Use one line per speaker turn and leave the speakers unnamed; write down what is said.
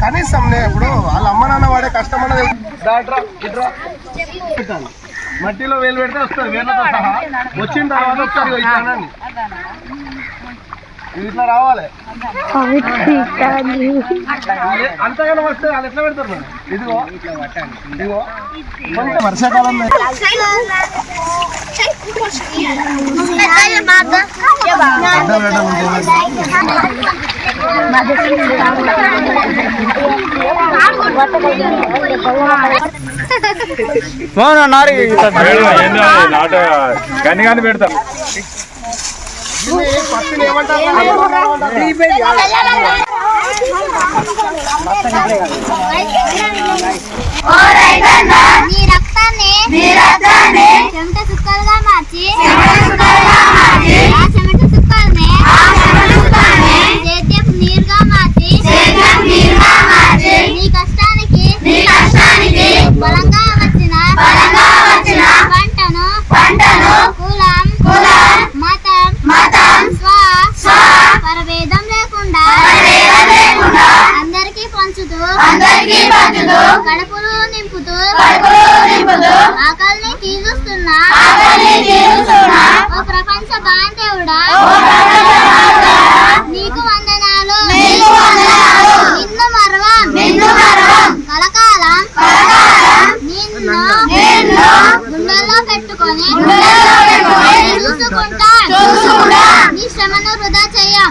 కనీసం నే ఇప్పుడు వాళ్ళ అమ్మ నాన్న వాడే కష్టం అన్నది పెట్టాలి. మట్టిలో వేలు పెడితే వస్తుంది వేలతో సహా వచ్చిన తర్వాత ఒకసారి ఇట్లా అనండి. ఇది ఇట్లా రావాలి అంతగానో వస్తే వాళ్ళు ఎట్లా పెడతారు? ఇదిగో ఇదిగో కొంచెం వర్షాకాలం ఉంటుంది.
నాట గన్ని కానీ పెడతాం
నీ రక్తాన్ని నింపుతూ ఆకలిని తీరుస్తున్నా. ప్రపంచ బాంధవుడా. నీకు వందనాలు. నిన్ను మరవం. కలకాలం. నిన్ను పెట్టుకొని చూసుకుంటా. నీ శ్రమను వృధా చెయ్యం